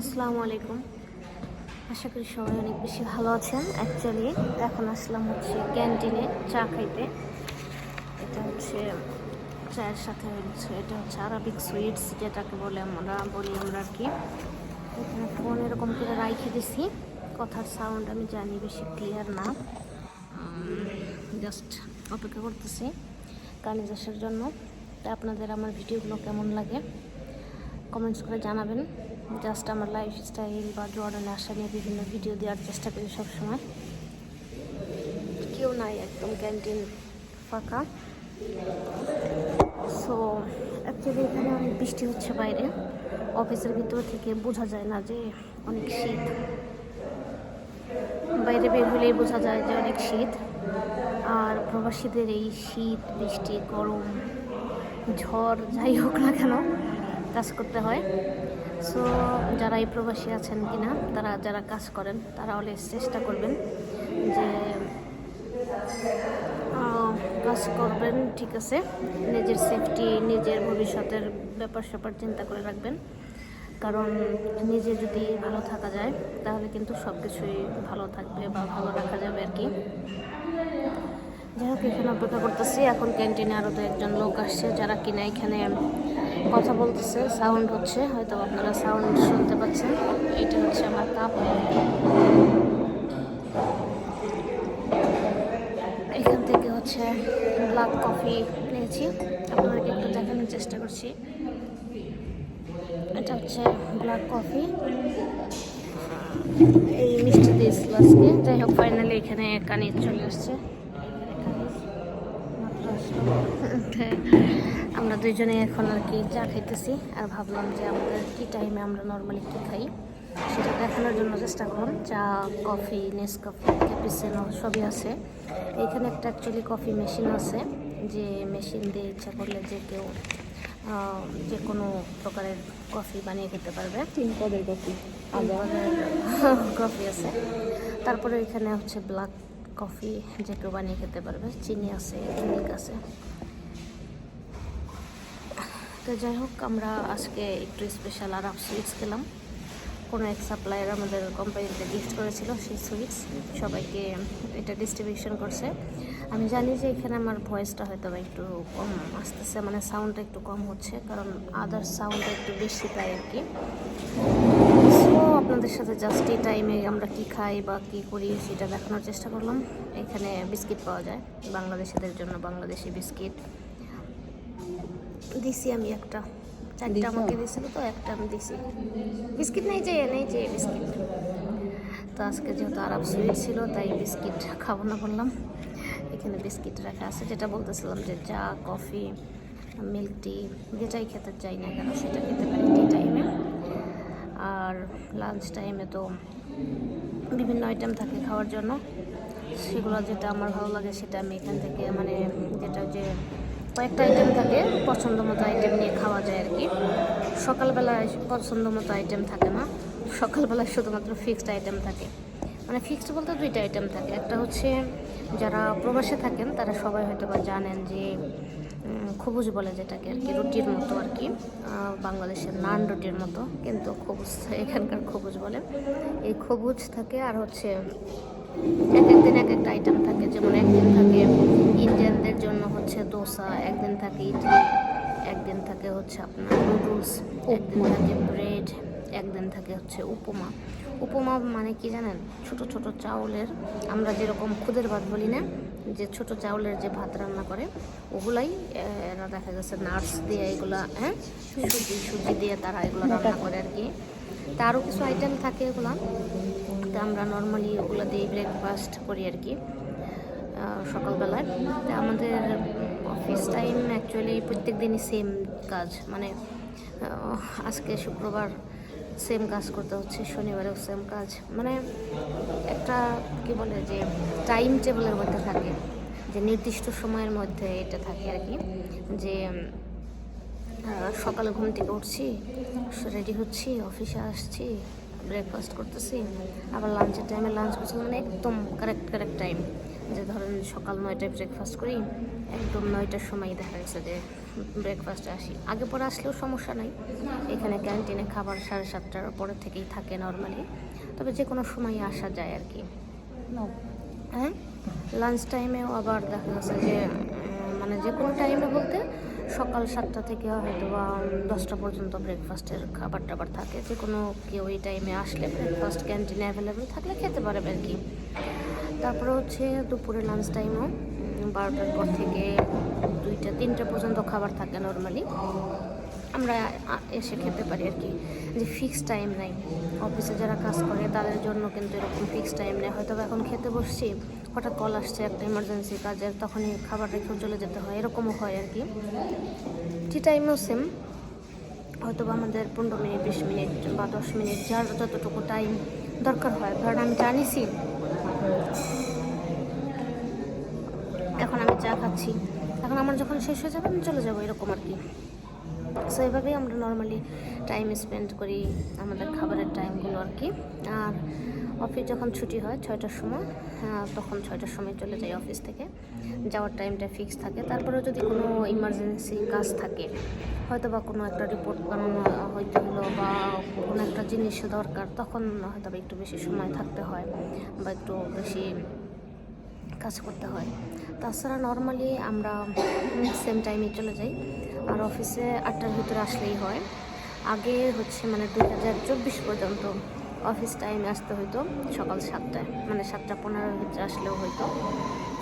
আসসালামু আলাইকুম। আশা করি সবাই অনেক বেশি ভালো আছেন। অ্যাকচুয়ালি এখন আসলাম হচ্ছে ক্যান্টিনে চা খাইতে। এটা হচ্ছে চায়ের সাথে হচ্ছে, এটা হচ্ছে আরবিক সুইটস যেটাকে বলে আমরা, বলি আমরা আর কি। এখানে ফোন এরকম করে রাইখে দিছি। কথার সাউন্ড আমি জানি বেশি ক্লিয়ার না। জাস্ট অপেক্ষা করতেছি কানিজাসের জন্য। তা আপনাদের আমার ভিডিওগুলো কেমন লাগে? কমেন্টস করে জানাবেন। জাস্ট আমার লাইফস্টাইল বা জর্ডানে আসা নিয়ে বিভিন্ন ভিডিও দেওয়ার চেষ্টা করি সবসময়। কেউ নাই, একদম ক্যান্টিন ফাঁকা। সো অ্যাকচুয়ালি এখানে অনেক বৃষ্টি হচ্ছে বাইরে। অফিসের ভিতর থেকে বোঝা যায় না যে অনেক শীত। বাইরে বের হলেই বোঝা যায় যে অনেক শীত। আর প্রবাসীদের এই শীত, বৃষ্টি, গরম, ঝড়, যাই হোক না কেন, কাজ করতে হয়। সো যারা এই প্রবাসী আছেন কিনা, তারা যারা কাজ করেন, তারা অলওয়েজ চেষ্টা করবেন যে কাজ করবেন, ঠিক আছে? নিজের সেফটি নিজের ভবিষ্যতের ব্যাপার স্যাপার চিন্তা করে রাখবেন। কারণ নিজে যদি ভালো থাকা যায়, তাহলে কিন্তু সব কিছুই ভালো থাকবে বা ভালো রাখা যাবে আর কি। যাই হোক, এখানে অপেক্ষা করতেছি। এখন ক্যান্টিনে আরও তো একজন লোক আসছে যারা কিনা এখানে কথা বলতেছে সাউন্ড হচ্ছে, হয়তো আপনারা সাউন্ড শুনতে পাচ্ছেন। এটা হচ্ছে আমার কাপ। এখান থেকে হচ্ছে ব্ল্যাক কফি নিয়েছি। আপনাদেরকে একটু দেখানোর চেষ্টা করছি। এটা হচ্ছে ব্ল্যাক কফি এই মিষ্টি দিয়েছিল আজকে। যাই হোক ফাইনালি এখানে কানিজ চলে আসছে। আমরা দুইজনে এখন আর কি চা খাইতেছি আর ভাবলাম যে আমাদের কি টাইমে আমরা নর্মালি কী খাই? সেটা দেখানোর জন্য চেষ্টা করলাম চা কফি নেসকফি ক্যাপিসিনো সবই আছে। এখানে একটা অ্যাকচুয়ালি কফি মেশিন আছে যে মেশিন দিয়ে ইচ্ছা করলে যে কেউ যে কোনো প্রকারের কফি বানিয়ে খেতে পারবে। তিন পদের কফি কফি আছে। তারপরে এখানে হচ্ছে ব্ল্যাক কফি যে কেউ বানিয়ে খেতে পারবে, চিনি আছে, মিল্ক আছে। তো যাই হোক, আমরা আজকে একটু স্পেশাল আরব সুইটস খেলাম। কোনো এক সাপ্লায়ার আমাদের কোম্পানিতে গিফট করেছিল সেই সুইটস সবাইকে এটা ডিস্ট্রিবিউশন করছে। আমি জানি যে এখানে আমার ভয়েসটা হয়তো বা একটু কম আসতেছে মানে সাউন্ডটা একটু কম হচ্ছে, কারণ আদার সাউন্ডটা একটু বেশি তাই আর কি। আপনাদের সাথে জাস্ট এই টাইমে আমরা কি খাই বা কি করি সেটা দেখানোর চেষ্টা করলাম। এখানে বিস্কিট পাওয়া যায় বাংলাদেশিদের জন্য বাংলাদেশি বিস্কিট। দিছি আমি একটা। চারটা? আমাকে দিয়েছিল তো একটা আমি দিছি। বিস্কিট নেই যে নেই যে বিস্কিট। তো আজকে যেহেতু আরব সুইট ছিল তাই বিস্কিট খাব না বললাম। এখানে বিস্কিট রাখা আছে যেটা বলতেছিলাম যে চা কফি মিল্ক টি যেটাই খেতে চাই না কেন সেটা খেতে পারি টি টাইমে আর লাঞ্চ টাইমে তো বিভিন্ন আইটেম থাকে খাওয়ার জন্য। সেগুলো যেটা আমার ভালো লাগে সেটা আমি এখান থেকে মানে যেটা যে কয়েকটা আইটেম থাকে, পছন্দ মতো আইটেম নিয়ে খাওয়া যায় আর কি। সকালবেলায় পছন্দ মতো আইটেম থাকে না। সকালবেলায় শুধুমাত্র ফিক্সড আইটেম থাকে। মানে ফিক্সড বলতে দুইটা আইটেম থাকে। একটা হচ্ছে যারা প্রবাসে থাকেন, তারা সবাই হয়তো বা জানেন যে খবুজ বলে যেটাকে আর কি রুটির মতো আর কি। বাংলাদেশের নান রুটির মতো কিন্তু খবুজ এখানকার খবুজ বলে। এই খবুজ থাকে আর হচ্ছে এক একদিন এক একটা আইটেম থাকে যেমন একদিন থাকে ইন্ডিয়ানদের জন্য হচ্ছে দোসা একদিন থাকে ইডলি একদিন থাকে হচ্ছে আপনার নুডলস একদিন থাকে ব্রেড একদিন থাকে হচ্ছে উপমা। উপমা মানে কি জানেন? ছোট ছোট চাউলের আমরা যেরকম খুদের ভাত বলি না যে ছোট চাউলের যে ভাত রান্না করে ওগুলাই এরা দেখা গেছে নাটস দিয়ে এগুলা হ্যাঁ? সুজি সুজি দিয়ে তারা এগুলো রান্না করে আর কি তা আরও কিছু আইটেম থাকে এগুলা। তো আমরা নর্মালি ওগুলো দিয়ে ব্রেকফাস্ট করি আর কি সকালবেলায়। তা আমাদের অফিস টাইম অ্যাকচুয়ালি প্রত্যেক দিনই সেম কাজ। মানে আজকে শুক্রবার সেম কাজ করতে হচ্ছে, শনিবারেও সেম কাজ। মানে একটা, কি বলে, যে টাইম টেবিলের মধ্যে থাকে, যে নির্দিষ্ট সময়ের মধ্যে এটা থাকে আর কি, যে সকালে ঘুম থেকে উঠছি রেডি হচ্ছি অফিসে আসছি ব্রেকফাস্ট করতেছি, আবার লাঞ্চের টাইমে লাঞ্চ করছি মানে একদম কারেক্ট কারেক্ট টাইম যে ধরেন সকাল নয়টায় ব্রেকফাস্ট করি, একদম নয়টার সময় দেখা গেছে যে ব্রেকফাস্টে আসি। আগে পরে আসলেও সমস্যা নাই। এখানে ক্যান্টিনে খাবার সাড়ে সাতটার পরে থেকেই থাকে নর্মালি তবে যে কোনো সময় আসা যায় আর কি হ্যাঁ? লাঞ্চ টাইমেও আবার দেখা যাচ্ছে যে মানে যে কোনো টাইমে বলতে সকাল সাতটা থেকে হয়তো বা দশটা পর্যন্ত ব্রেকফাস্টের খাবার টাবার থাকে। যে কোনো কেউ এই টাইমে আসলে ব্রেকফাস্ট ক্যান্টিনে অ্যাভেলেবেল থাকলে খেতে পারবে আর কি তারপরে হচ্ছে দুপুরে লাঞ্চ টাইমও বারোটার পর থেকে দুইটা, তিনটা পর্যন্ত খাবার থাকে নর্মালি আমরা এসে খেতে পারি আর কি। যে ফিক্স টাইম নাই। অফিসে যারা কাজ করে, তাদের জন্য কিন্তু এরকম ফিক্স টাইম নেই। হয়তো এখন খেতে বসছি, হঠাৎ কল আসছে একটা ইমার্জেন্সি কাজের, তখনই খাবার রেখেও চলে যেতে হয়। এরকমও হয় আর কি। টি টাইমও সেম হয়তো আমাদের পনেরো মিনিট, বিশ মিনিট বা দশ মিনিট, যার যতটুকু টাইম দরকার হয়। কারণ আমি জানিছি চা খাচ্ছি। এখন আমার যখন শেষ হয়ে যাবে আমি চলে যাব এরকম আর কি। সো এভাবেই আমরা নর্মালি টাইম স্পেন্ড করি আমাদের খাবারের টাইমগুলো আর কি। আর অফিস যখন ছুটি হয় ছয়টার সময় আহ, তখন ছয়টার সময় চলে যাই অফিস থেকে। যাওয়ার টাইমটা ফিক্স থাকে। তারপরেও যদি কোনো ইমার্জেন্সি কাজ থাকে হয়তো বা কোনো একটা রিপোর্ট বানানো হইতে হলো বা কোনো একটা জিনিস দরকার তখন হয়তো বা একটু বেশি সময় থাকতে হয় বা একটু বেশি কাজ করতে হয়। তাছাড়া নর্মালি আমরা সেম টাইমে চলে যাই। আর অফিসে আটটার ভিতরে আসলেই হয়। আগে হচ্ছে মানে দুই হাজার চব্বিশ পর্যন্ত অফিস টাইমে আসতে হইতো, সকাল সাতটায়। মানে সাতটা পনেরোর ভিতরে আসলেও হইতো।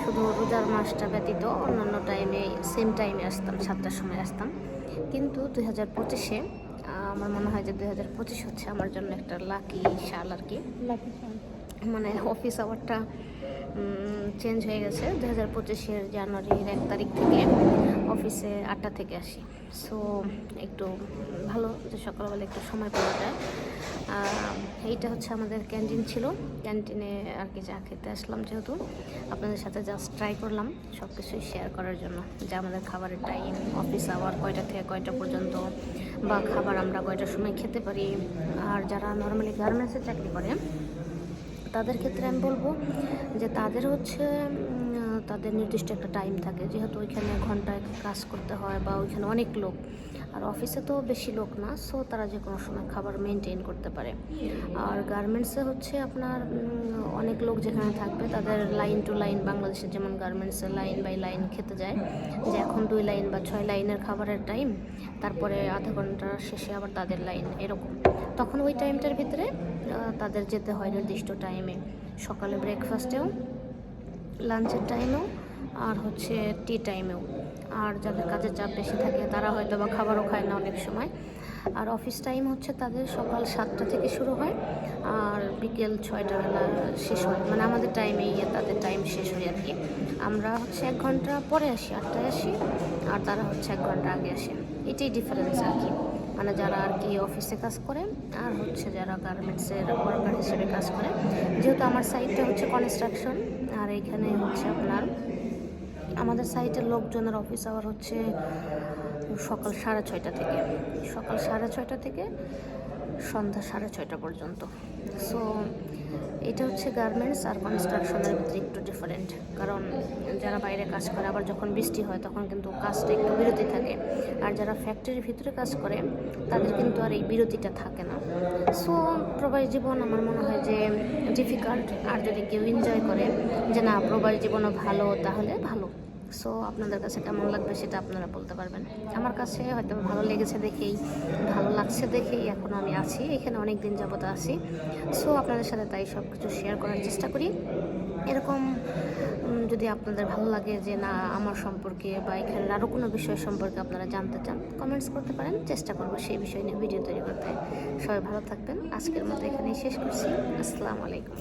শুধু রোজার মাসটা ব্যতীত অন্যান্য টাইমে সেম টাইমে আসতাম, সাতটার সময় আসতাম। কিন্তু দুই হাজার পঁচিশে আমার মনে হয় যে দুই হাজার পঁচিশ হচ্ছে আমার জন্য একটা লাকি সাল আর কি। Lucky charm. মানে অফিস আওয়ারটা চেঞ্জ হয়ে গেছে। দু হাজার পঁচিশের জানুয়ারির এক তারিখ থেকে অফিসে আটটা থেকে আসি। সো একটু ভালো যে সকালবেলা একটু সময় পাওয়া যায়। এইটা হচ্ছে আমাদের ক্যান্টিন ছিল। ক্যান্টিনে আর কি চা খেতে আসলাম যেহেতু। আপনাদের সাথে জাস্ট ট্রাই করলাম সব কিছুই শেয়ার করার জন্য। যে আমাদের খাবারের টাইম অফিস আওয়ার কয়টা থেকে কয়টা পর্যন্ত বা খাবার আমরা কয়টার সময় খেতে পারি। আর যারা নর্মালি গার্মেন্টসে চাকরি করে তাদের ক্ষেত্রে আমি বলব যে তাদের হচ্ছে তাদের নির্দিষ্ট একটা টাইম থাকে। যেহেতু ওইখানে ঘন্টায় কাজ করতে হয় বা ওইখানে অনেক লোক। আর অফিসে তো বেশি লোক না সো তারা যে কোনো সময় খাবার মেনটেন করতে পারে। আর গার্মেন্টসে হচ্ছে আপনার অনেক লোক যেখানে থাকবে, তাদের লাইন টু লাইন বাংলাদেশের যেমন গার্মেন্টসে লাইন বাই লাইন খেতে যায়। যে এখন দুই লাইন বা ছয় লাইনের খাবারের টাইম তারপরে আধা ঘণ্টা শেষে আবার তাদের লাইন এরকম। তখন ওই টাইমটার ভিতরে তাদের যেতে হয় নির্দিষ্ট টাইমে সকালে ব্রেকফাস্টেও লাঞ্চের টাইমেও আর হচ্ছে টি টাইমেও আর যাদের কাজের চাপ বেশি থাকে, তারা হয়তো বা খাবারও খায় না অনেক সময়। আর অফিস টাইম হচ্ছে তাদের সকাল সাতটা থেকে শুরু হয়, আর বিকেল ছয়টা বেলা শেষ হয়। মানে আমাদের টাইমেই তাদের টাইম শেষ হয় আর কি। আমরা হচ্ছে এক ঘণ্টা পরে আসি, আটটায় আসি, আর তারা হচ্ছে এক ঘণ্টা আগে আসে। এটাই ডিফারেন্স আর কি। মানে যারা আর কি অফিসে কাজ করে, আর হচ্ছে যারা গার্মেন্টসের ওয়ার্কার হিসেবে কাজ করে। যেহেতু আমার সাইটটা হচ্ছে কনস্ট্রাকশন আর এখানে হচ্ছে আপনার, আমাদের সাইটের লোকজনের অফিস আওয়ার হচ্ছে সকাল সাড়ে ছয়টা থেকে। সকাল সাড়ে ছয়টা থেকে সন্ধ্যা সাড়ে ছয়টা পর্যন্ত। সো এটা হচ্ছে গার্মেন্টস আর কনস্ট্রাকশনের ভিতরে একটু ডিফারেন্ট কারণ যারা বাইরে কাজ করে, আবার যখন বৃষ্টি হয়, তখন কিন্তু কাজটা একটু বিরতি থাকে। আর যারা ফ্যাক্টরির ভিতরে কাজ করে, তাদের কিন্তু আর এই বিরতিটা থাকে না। সো প্রবাস জীবন আমার মনে হয় যে ডিফিকাল্ট আর যদি কেউ এনজয় করে যে, না, প্রবাস জীবনও ভালো, তাহলে ভালো। সো আপনাদের কাছে কেমন লাগবে সেটা আপনারা বলতে পারবেন। আমার কাছে হয়তো ভালো লেগেছে দেখেই, ভালো লাগছে দেখেই এখন আমি আছি, এখানে অনেক দিন যাবত আছি। সো আপনাদের সাথে তাই সব কিছু শেয়ার করার চেষ্টা করি। এরকম যদি আপনাদের ভালো লাগে যে না, আমার সম্পর্কে বা এখানে আরও কোনো বিষয় সম্পর্কে আপনারা জানতে চান কমেন্টস করতে পারেন, চেষ্টা করব সেই বিষয় নিয়ে ভিডিও তৈরি করতে। সবাই ভালো থাকবেন। আজকের মতো এখানেই শেষ করছি। আসসালামু আলাইকুম।